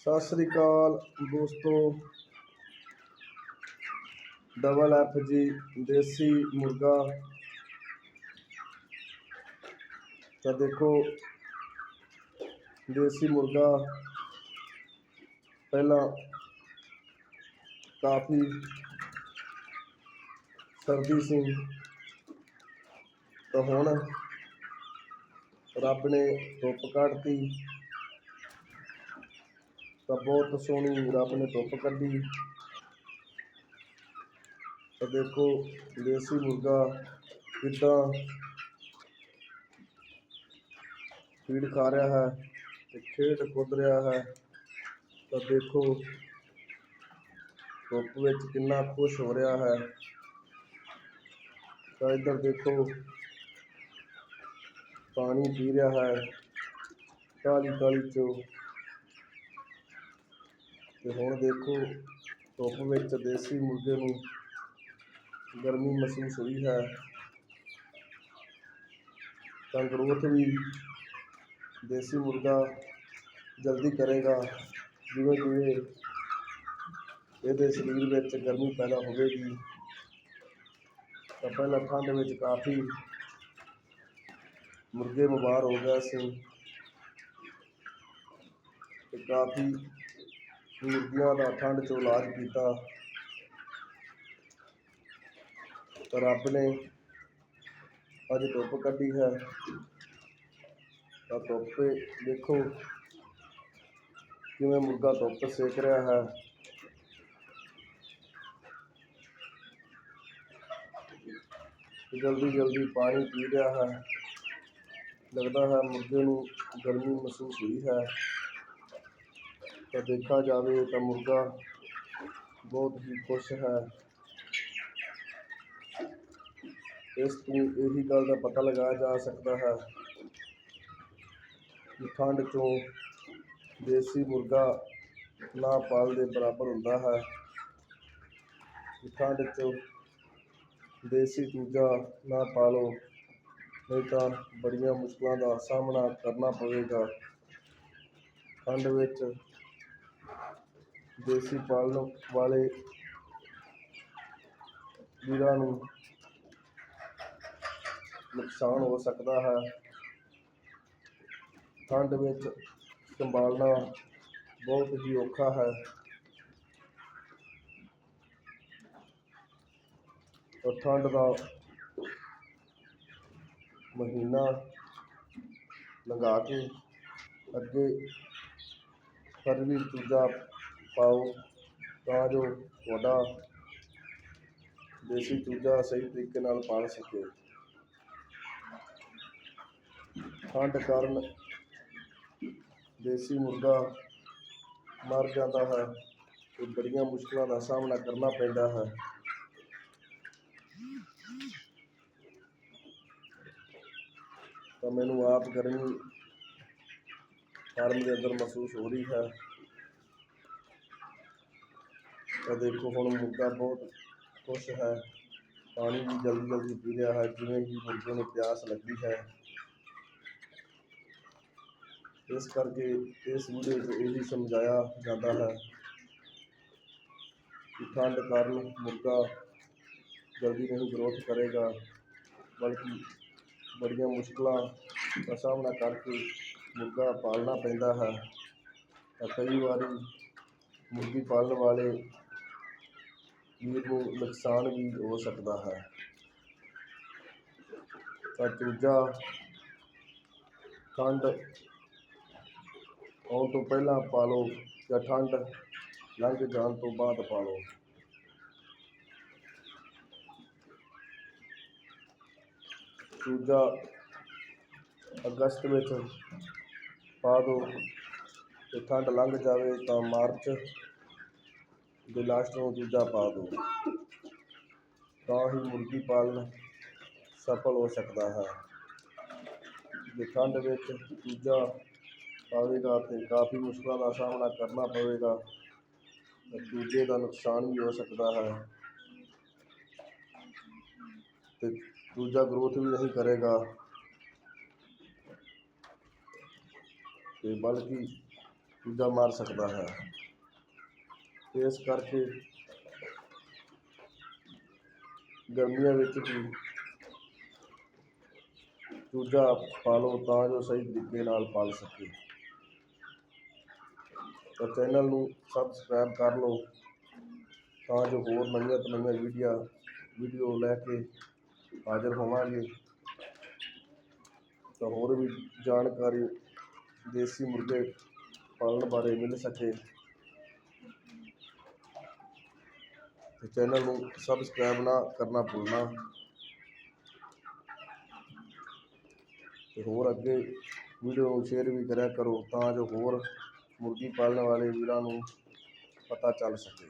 ਸਤਿ ਸ੍ਰੀ ਅਕਾਲ ਦੋਸਤੋ। Double F ਜੀ ਦੇਸੀ ਮੁਰਗਾ। ਤਾਂ ਦੇਖੋ, ਦੇਸੀ ਮੁਰਗਾ ਪਹਿਲਾਂ ਕਾਫੀ ਸਰਦੀ ਸੀ। ਤਾਂ ਹੁਣ ਰੱਬ ਨੇ ਧੁੱਪ ਕੱਢਤੀ। ਤਾਂ ਬਹੁਤ ਸੋਹਣੀ ਰੱਬ ਨੇ ਧੁੱਪ ਕੱਢੀ। ਤਾਂ ਦੇਖੋ, ਦੇਸੀ ਮੁਰਗਾ ਕਿੱਦਾਂ ਫੀਡ ਖਾ ਰਿਹਾ ਹੈ ਤੇ ਖੇਡ ਕੁੱਦ ਰਿਹਾ ਹੈ। ਤਾਂ ਦੇਖੋ, ਧੁੱਪ ਵਿੱਚ ਕਿੰਨਾ ਖੁਸ਼ ਹੋ ਰਿਹਾ ਹੈ। ਤਾਂ ਇੱਧਰ ਦੇਖੋ, ਪਾਣੀ ਪੀ ਰਿਹਾ ਹੈ। ਕਾਲੀ ਕਾਲੀ ਚੋ ਤੇ ਹੁਣ ਦੇਖੋ, ਧੁੱਪ ਵਿੱਚ ਦੇਸੀ ਮੁਰਗੇ ਨੂੰ ਗਰਮੀ ਮਹਿਸੂਸ ਹੋਈ ਹੈ। ਤਾਂ ਗਰੋਥ ਵੀ ਦੇਸੀ ਮੁਰਗਾ ਜਲਦੀ ਕਰੇਗਾ। ਜਿਵੇਂ ਜਿਵੇਂ ਇਹਦੇ ਸਰੀਰ ਵਿੱਚ ਗਰਮੀ ਪੈਦਾ ਹੋਵੇਗੀ, ਤਾਂ ਪਹਿਲਾਂ ਠੰਡ ਵਿੱਚ ਕਾਫੀ ਮੁਰਗੇ ਬਿਮਾਰ ਹੋ ਗਏ ਸੀ। ਤੇ ਕਾਫੀ ਮੁਰਗੀਆਂ ਦਾ ਠੰਡ 'ਚੋਂ ਇਲਾਜ ਕੀਤਾ। ਤਾਂ ਰੱਬ ਨੇ ਅੱਜ ਧੁੱਪ ਕੱਢੀ ਹੈ। ਤਾਂ ਧੁੱਪੇ ਦੇਖੋ ਕਿਵੇਂ ਮੁਰਗਾ ਧੁੱਪ ਸੇਕ ਰਿਹਾ ਹੈ। ਜਲਦੀ ਜਲਦੀ ਪਾਣੀ ਪੀ ਰਿਹਾ ਹੈ। ਲੱਗਦਾ ਹੈ ਮੁਰਗੇ ਨੂੰ ਗਰਮੀ ਮਹਿਸੂਸ ਹੋਈ ਹੈ। ਤਾਂ ਦੇਖਾ ਜਾਵੇ ਤਾਂ ਮੁਰਗਾ ਬਹੁਤ ਹੀ ਖੁਸ਼ ਹੈ। ਇਸ ਤੋਂ ਇਹੀ ਗੱਲ ਦਾ ਪਤਾ ਲਗਾਇਆ ਜਾ ਸਕਦਾ ਹੈ ਕਿ ਠੰਡ 'ਚੋਂ ਦੇਸੀ ਮੁਰਗਾ ਨਾ ਪਾਲ ਦੇ ਬਰਾਬਰ ਹੁੰਦਾ ਹੈ। ਠੰਡ 'ਚ ਦੇਸੀ ਚੂਜਾ ਨਾ ਪਾਲੋ, ਨਹੀਂ ਤਾਂ ਬੜੀਆਂ ਮੁਸ਼ਕਲਾਂ ਦਾ ਸਾਹਮਣਾ ਕਰਨਾ ਪਵੇਗਾ। ਠੰਡ ਵਿੱਚ ਦੇਸੀ ਪਾਲਣ ਵਾਲੇ ਵੀਰਾਂ ਨੂੰ ਨੁਕਸਾਨ ਹੋ ਸਕਦਾ ਹੈ। ਠੰਡ ਵਿੱਚ ਸੰਭਾਲਣਾ ਬਹੁਤ ਹੀ ਔਖਾ ਹੈ। ਤਾਂ ਠੰਡ ਦਾ ਮਹੀਨਾ ਲੰਘਾ ਕੇ ਅੱਗੇ ਫਰਵਰੀ ਦੂਜਾ ਪਾਓ, ਤਾਂ ਜੋ ਤੁਹਾਡਾ ਦੇਸੀ ਚੂਜਾ ਸਹੀ ਤਰੀਕੇ ਨਾਲ ਪਾਲ ਸਕੇ। ਠੰਡ ਕਾਰਨ ਦੇਸੀ ਮੁਰਗਾ ਮਰ ਜਾਂਦਾ ਹੈ ਤੇ ਬੜੀਆਂ ਮੁਸ਼ਕਲਾਂ ਦਾ ਸਾਹਮਣਾ ਕਰਨਾ ਪੈਂਦਾ ਹੈ। ਤਾਂ ਮੈਨੂੰ ਆਪ ਗਰਮੀ ਫਾਰਮ ਦੇ ਅੰਦਰ ਮਹਿਸੂਸ ਹੋ ਰਹੀ ਹੈ। ਤਾਂ ਦੇਖੋ ਹੁਣ ਮੁਰਗਾ ਬਹੁਤ ਖੁਸ਼ ਹੈ। ਪਾਣੀ ਵੀ ਜਲਦੀ ਜਲਦੀ ਪੀ ਰਿਹਾ ਹੈ, ਜਿਵੇਂ ਕਿ ਮੁਰਗੇ ਨੂੰ ਪਿਆਸ ਲੱਗੀ ਹੈ। ਇਸ ਕਰਕੇ ਇਸ ਵੀਡੀਓ 'ਚ ਇਹੀ ਸਮਝਾਇਆ ਜਾਂਦਾ ਹੈ ਕਿ ਠੰਡ ਕਾਰਨ ਮੁਰਗਾ ਜਲਦੀ ਨਹੀਂ ਗਰੋਥ ਕਰੇਗਾ, ਬਲਕਿ ਬੜੀਆਂ ਮੁਸ਼ਕਲਾਂ ਦਾ ਸਾਹਮਣਾ ਕਰਕੇ ਮੁਰਗਾ ਪਾਲਣਾ ਪੈਂਦਾ ਹੈ। ਤਾਂ ਕਈ ਵਾਰੀ ਮੁਰਗੀ ਪਾਲਣ ਵਾਲੇ ਵੀਰ ਨੂੰ ਨੁਕਸਾਨ ਵੀ ਹੋ ਸਕਦਾ ਹੈ। ਤਾਂ ਚੂਜਾ ਠੰਡ। ਆਉਣ ਤੋਂ ਪਹਿਲਾਂ ਪਾਲੋ ਜਾਂ ਠੰਡ, ਲੰਘ ਜਾਣ ਤੋਂ ਬਾਅਦ ਪਾਲੋ ਚੂਜਾ ਅਗਸਤ ਵਿੱਚ ਪਾ ਦਿਓ ਤੇ ਠੰਡ ਲੰਘ ਜਾਵੇ ਤਾਂ ਮਾਰਚ ਦੇ ਲਾਸਟ ਨੂੰ ਦੂਜਾ ਪਾ ਦਿਓ ਤਾਂ ਹੀ ਮੁਰਗੀ ਪਾਲਣ ਸਫਲ ਹੋ ਸਕਦਾ ਹੈ। ਜੇ ਠੰਡ ਵਿੱਚ ਦੂਜਾ ਪਾਵੇਗਾ ਤੇ ਕਾਫੀ ਮੁਸ਼ਕਲਾਂ ਦਾ ਸਾਹਮਣਾ ਕਰਨਾ ਪਵੇਗਾ, ਤੇ ਦੂਜੇ ਦਾ ਨੁਕਸਾਨ ਵੀ ਹੋ ਸਕਦਾ ਹੈ। ਤੇ ਦੂਜਾ ਗਰੋਥ ਵੀ ਨਹੀਂ ਕਰੇਗਾ। ਤੇ ਬਲਕਿ ਦੂਜਾ ਮਾਰ ਸਕਦਾ ਹੈ। ਇਸ ਕਰਕੇ ਗਰਮੀਆਂ ਵਿੱਚ ਵੀ ਚੂਜਾ ਪਾਲੋ ਤਾਂ ਜੋ ਸਹੀ ਤਰੀਕੇ ਨਾਲ ਪਾਲ ਸਕੇ। ਤਾਂ ਚੈਨਲ ਨੂੰ ਸਬਸਕ੍ਰਾਈਬ ਕਰ ਲਓ ਤਾਂ ਜੋ ਹੋਰ ਨਵੀਆਂ ਤੋਂ ਨਵੀਆਂ ਵੀਡੀਓ ਵੀਡੀਓ ਲੈ ਕੇ ਹਾਜ਼ਰ ਹੋਵਾਂਗੇ। ਤਾਂ ਹੋਰ ਵੀ ਜਾਣਕਾਰੀ ਦੇਸੀ ਮੁਰਗੇ ਪਾਲਣ ਬਾਰੇ ਮਿਲ ਸਕੇ। ਤੇ ਚੈਨਲ ਨੂੰ ਸਬਸਕ੍ਰਾਈਬ ਨਾ ਕਰਨਾ ਭੁੱਲਣਾ। ਤੇ ਹੋਰ ਅੱਗੇ ਵੀਡੀਓ ਨੂੰ ਸ਼ੇਅਰ ਵੀ ਕਰਿਆ ਕਰੋ ਤਾਂ ਜੋ ਹੋਰ ਮੁਰਗੀ ਪਾਲਣ ਵਾਲੇ ਵੀਰਾਂ ਨੂੰ ਪਤਾ ਚੱਲ ਸਕੇ।